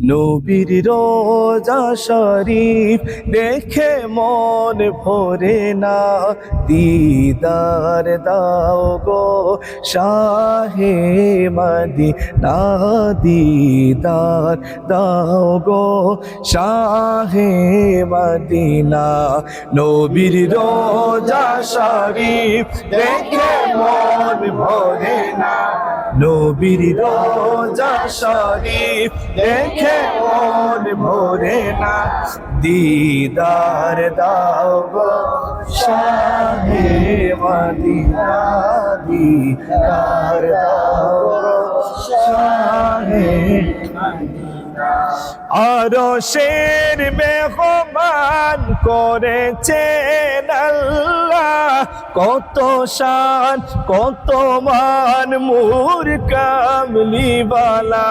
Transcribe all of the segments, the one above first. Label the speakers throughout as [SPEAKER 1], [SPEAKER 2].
[SPEAKER 1] নবীর রোজা শরীফ দেখে মন ভরে না। দিদার দাও গো শাহে মদিনা, দিদার দাও গো শাহে মদিনা। নবীর রোজা শরীফ দেখে মন ভরে না। নবীর রোজা শরীফ দেখে মন ভরে না। দিদার দাও শাহে মদিনা, দিদার দাও শের মেহমান করেছেন আল্লাহ। কত শান, কত মান মুর কামলিওয়ালা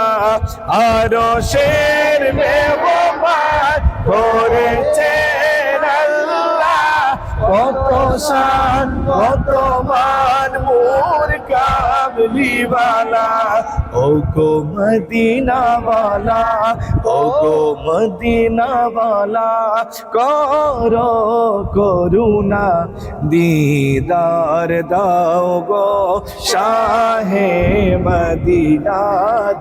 [SPEAKER 1] আর শের করেছেন আল্লাহ। কত শান, কত মান মুর কামলিওয়ালা ও গো মদিনাওয়ালা ও গো মদিনাওয়ালা, কর করুণা দিদার দাও গো, শাহে মদিনা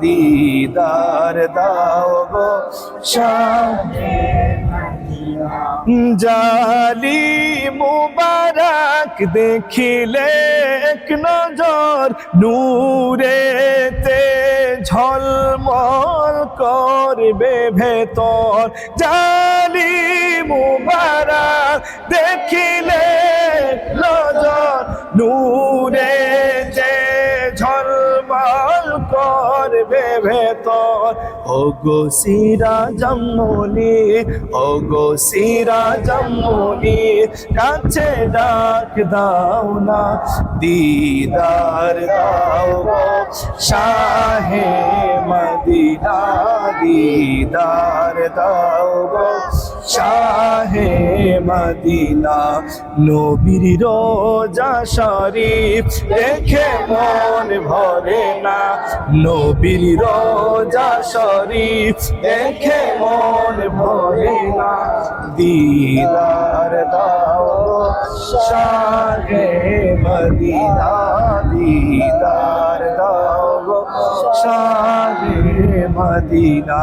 [SPEAKER 1] দিদার দাও গো, শাহে জালি মুবারক দেখিলে এক নজর নূরেতে ঝলমল করবে ভেতর। জালি মুবারক দেখিলে ভেতর ও গো সিরা জম্মনি ও গো সিরা জম্মনি কাছে ডাক দাও না, দিদার দাও শাহে মদিনা, দিদার দাও শাহে মদিনা, নবীর রোজা শরীফ দেখে মন ভরে না নবীর রোজা শরীফ দেখে মন ভরে না। দিদার দাও সাগে মদিনা, দিদার দাও সাগে মদিনা।